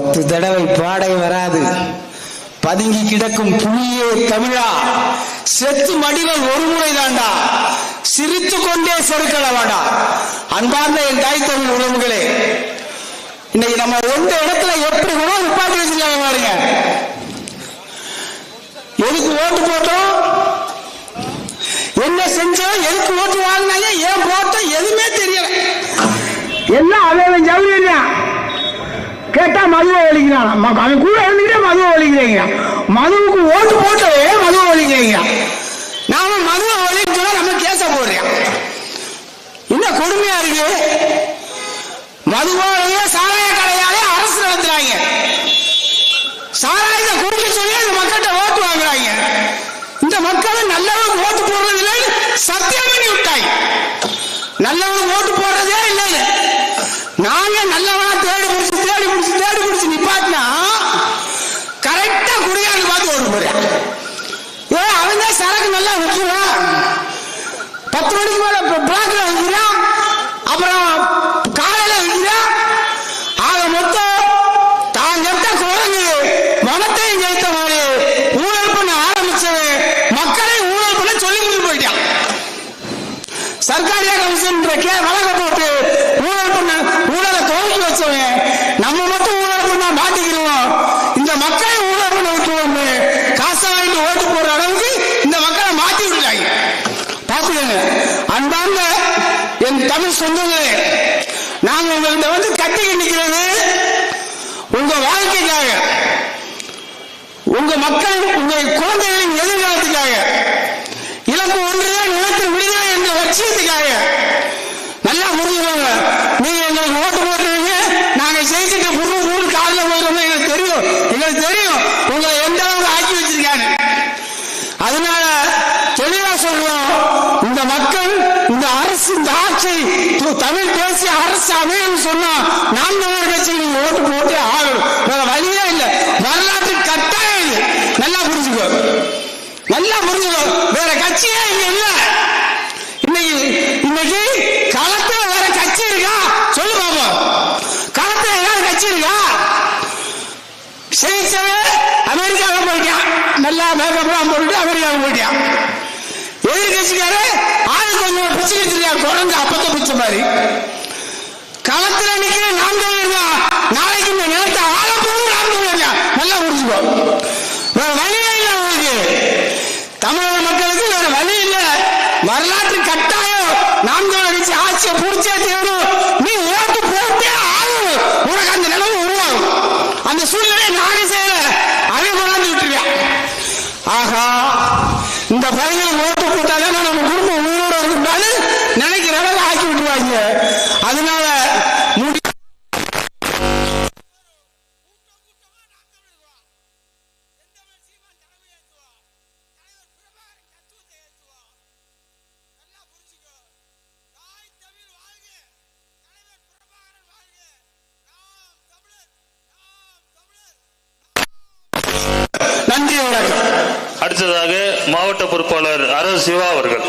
பத்து தடவை பாடை வராது. பதுங்கி கிடக்கும் புலியே தமிழா. செத்து மடிகள் ஒரு முறை தாண்டா சிரித்து கொண்டே செருக்கள வேண்டா அன்பார்ந்த என் தாய் தமிழ் உறவுகளே இன்னைக்கு நம்ம எந்த இடத்துல எப்படி கூட நிப்பாட்டி வச்சிருக்காங்க பாருங்க. எதுக்கு ஓட்டு போட்டோம்? என்ன செஞ்சோம்? எதுக்கு ஓட்டு வாங்கினாங்க? ஏன் போட்டோம்? எதுவுமே தெரியல. எல்லாம் அவன் ஜவுளியா கேட்டா மதுவை ஒழிக்கிறான். அவன் கூட இருந்துக்கிட்டே மதுவை ஒழிக்கிறீங்க. மதுவுக்கு ஓட்டு போட்டதே மதுவை ஒழிக்கிறீங்க. நாம மதுவை ஒழிக்கிறோம் நம்ம கேச போடுறேன். என்ன கொடுமையா இருக்கு? மதுவாலேயே சாராய கடையாலே அரசு நடத்துறாங்க. சாராயத்தை குடிக்க சொல்லி அந்த மக்கள்கிட்ட ஓட்டு வாங்குறாங்க. இந்த மக்கள் நல்லவங்க ஓட்டு போடுறது இல்லை சத்தியம் பண்ணி விட்டாங்க நல்லவங்க ஓட்டு போடுறதே இல்லை நாங்க நல்லவங்க தேடி பிடிச்சு தேடி பிடிச்சு தேடி பிடிச்சு நிப்பாட்டினா கரெக்டா குடியாண்டு பார்த்து ஓட்டு போடுறான் ஏ அவன் தான் சரக்கு நல்லா விற்கிறான் பத்து மணிக்கு மேல பிளாக்ல விற்கிறான் அப்புறம் காலையில விற்கிறான் ஆக மொத்தம் தான் கெட்ட குரங்கு கெடுத்த மாதிரி ஊழல் பண்ண ஆரம்பிச்சவன் மக்களை ஊழல் பண்ண சொல்லி போயிட்டான். சர்க்காரியா கமிஷன் கே வழங்க போட்டு ஊழல் பண்ண ஊழலை துவக்கி வச்சவன் நம்ம மட்டும் ஊழல் பண்ணா மாட்டிக்கிறோம் இந்த மக்களை ஊழல் பண்ண விட்டுருவோம் காசை வாங்கிட்டு ஓட்டு போடுற அளவுக்கு இந்த மக்களை மாத்தி விட்டுட்டாங்க பாத்துக்கங்க அன்பார்ந்த என் தமிழ் சொந்தங்களே நாங்க உங்கள்கிட்ட வந்து கட்டிக்கிட்டு நிக்கிறது உங்க வாழ்க்கைக்காக உங்க மக்கள் உங்க குழந்தைகளின் எதிர்காலத்துக்காக இலக்கு ஒன்றுதான் நிலத்தில் விடுதலை என்ற லட்சியத்துக்காக நல்லா புரிஞ்சுக்கோங்க. நீங்க எங்களுக்கு ஓட்டு போட்டுருவீங்க நாங்க ஜெயிச்சுட்டு புது ஊர் காலில் போடுறோம் எங்களுக்கு தெரியும் எங்களுக்கு தெரியும் உங்களை எந்த அளவுக்கு ஆக்கி வச்சிருக்காங்க அதனால தெளிவா சொல்றோம் இந்த மக்கள் இந்த அரசு இந்த ஆட்சி. து- தமிழ் தேசிய அரசு அமையும் சொன்னா நாம் தமிழர் கட்சி நீங்க ஓட்டு போட்டு ஆகணும். வேற வழியே இல்லை. வரலாற்று கட்டாயம் இல்லை நல்லா புரிஞ்சுக்கோ. நல்லா புரிஞ்சுக்கோ. வேற கட்சியே இங்க இல்ல. இன்னைக்கு இன்னைக்கு களத்துல வேற கட்சி இருக்கா? சொல்லு பாப்போம். களத்துல ஏதாவது கட்சி இருக்கா? ஜெயிச்சவன் அமெரிக்காவுக்கு போயிட்டான். நல்லா மேக்கப்லாம் போட்டுட்டு அமெரிக்காவுக்கு போயிட்டான். எதிர்கட்சிக்காரு பிச்சுக்கிட்டு கொஞ்சம் பிச்சு வச்சிருக்கான் பிச்ச மாதிரி. களத்துல நிக்கிற நாம் தமிழர் நாளைக்கு இந்த நிலத்தை ஆள நாம் தமிழர் நல்லா புரிஞ்சுக்கோ. வேற வழியே இல்லை உங்களுக்கு. தமிழக மக்களுக்கு வேற வழி இல்லை. வரலாற்று கட்டாயம் நாம் தமிழர் கட்சி ஆட்சியை பிடிச்சே தேடும் நீ ஓட்டு போட்டே ஆகும் உனக்கு அந்த நிலவு உருவாகும். அந்த சூழ்நிலையை நானே செய்யல. அவன் கொண்டாந்து விட்டுருக்கான் ஆகா இந்த பையன் அடுத்ததாக மாவட்ட பொறுப்பாளர் அரசு சிவா அவர்கள்.